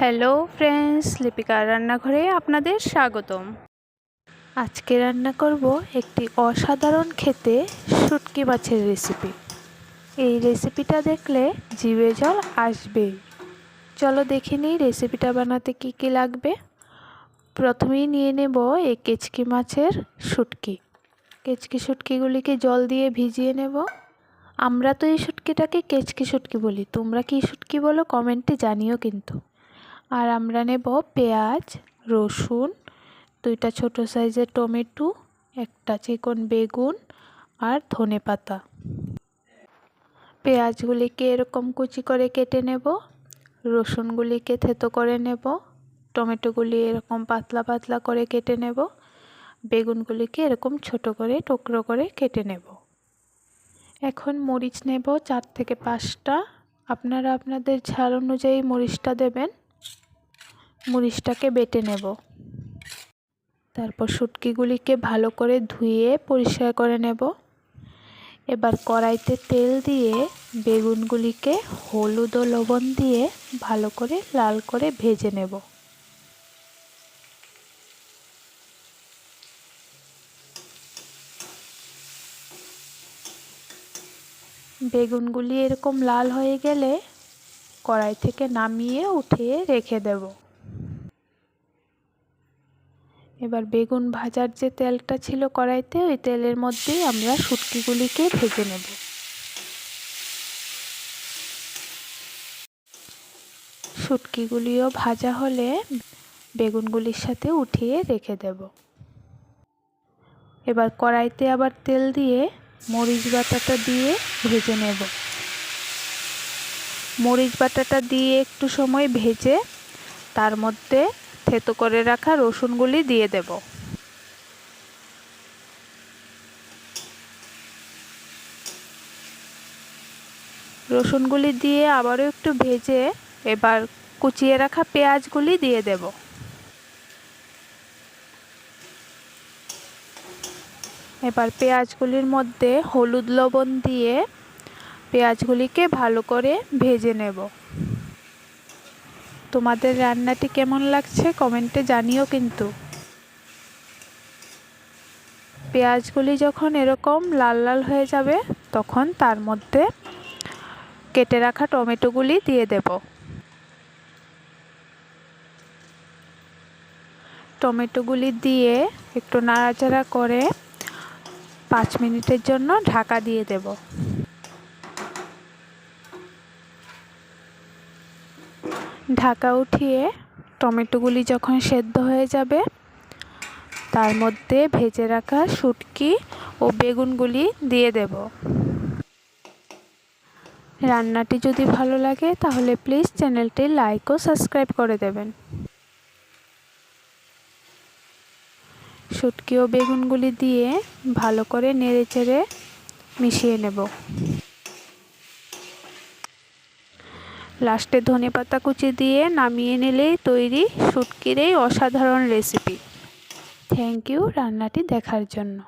Hello friends লিপিকার রান্নাঘরে আপনাদের স্বাগতম। আজকে রান্না করব একটি অসাধারণ খেতে শুটকি মাছের রেসিপি এই রেসিপিটা দেখলে জিভে জল আসবেই। চলো দেখে নিই রেসিপিটা বানাতে কি কি লাগবে। প্রথমেই নিয়ে নেব এই কেচকি মাছের শুটকি। কেচকি শুটকিগুলিকে জল দিয়ে ভিজিয়ে নেব। আমরা তো এই শুটকিটাকে কেচকি শুটকি বলি। তোমরা কি শুটকি বলো কমেন্টে জানিও কিন্তু। আর আমরা নেব পেঁয়াজ, রসুন, দুইটা ছোট সাইজের টমেটো, একটা চিকন বেগুন আর ধনে পাতা। পেঁয়াজগুলিকে এরকম কুচি করে কেটে নেব, রসুনগুলিকে থেতো করে নেব, টমেটোগুলি এরকম পাতলা পাতলা করে কেটে নেব, বেগুনগুলিকে এরকম ছোট করে টুকরো করে কেটে নেব। এখন মরিচ নেব চার থেকে পাঁচটা। আপনারা আপনাদের ঝাল অনুযায়ী মরিচটা দেবেন। মরিচটাকে বেটে নেব। তারপর শুটকিগুলিকে ভালো করে ধুয়ে পরিষ্কার করে নেব। এবার কড়াইতে তেল দিয়ে বেগুনগুলিকে হলুদ ও লবণ দিয়ে ভালো করে লাল করে ভেজে নেব। বেগুনগুলি এরকম লাল হয়ে গেলে কড়াই থেকে নামিয়ে উঠিয়ে রেখে দেব। এবার বেগুন ভাজার যে তেলটা ছিল কড়াইতে, ওই তেলের মধ্যেই আমরা শুটকিগুলিকে ভেজে নেব। শুটকিগুলিও ভাজা হলে বেগুনগুলির সাথে উঠিয়ে রেখে দেব। এবার কড়াইতে আবার তেল দিয়ে মরিচ বাটাটা দিয়ে ভেজে নেব। মরিচ বাটাটা দিয়ে একটু সময় ভেজে তার মধ্যে থেতো করে রাখা রসুনগুলি দিয়ে দেব। রসুনগুলি দিয়ে আবারও একটু ভেজে এবার কুচিয়ে রাখা পেঁয়াজগুলি দিয়ে দেব। এবার পেঁয়াজগুলির মধ্যে হলুদ লবণ দিয়ে পেঁয়াজগুলিকে ভালো করে ভেজে নেব। তোমাদের রান্নাটি কেমন লাগছে কমেন্টে জানিও কিন্তু। পেঁয়াজগুলি যখন এরকম লাল লাল হয়ে যাবে, তখন তার মধ্যে কেটে রাখা টমেটোগুলি দিয়ে দেব। টমেটোগুলি দিয়ে একটু নাড়াচাড়া করে পাঁচ মিনিটের জন্য ঢাকা দিয়ে দেব। ঢাকা উঠিয়ে টমেটোগুলি যখন সেদ্ধ হয়ে যাবে, তার মধ্যে ভেজে রাখা শুটকি ও বেগুনগুলি দিয়ে দেব। রান্নাটি যদি ভালো লাগে, তাহলে প্লিজ চ্যানেলটি লাইক ও সাবস্ক্রাইব করে দেবেন। শুটকি ও বেগুনগুলি দিয়ে ভালো করে নেড়ে চেড়ে মিশিয়ে নেব। লাস্টে ধনে পাতা কুচি দিয়ে নামিয়ে নিলেই তৈরি শুটকির এই অসাধারণ রেসিপি থ্যাংক ইউ রান্নাটি দেখার জন্য।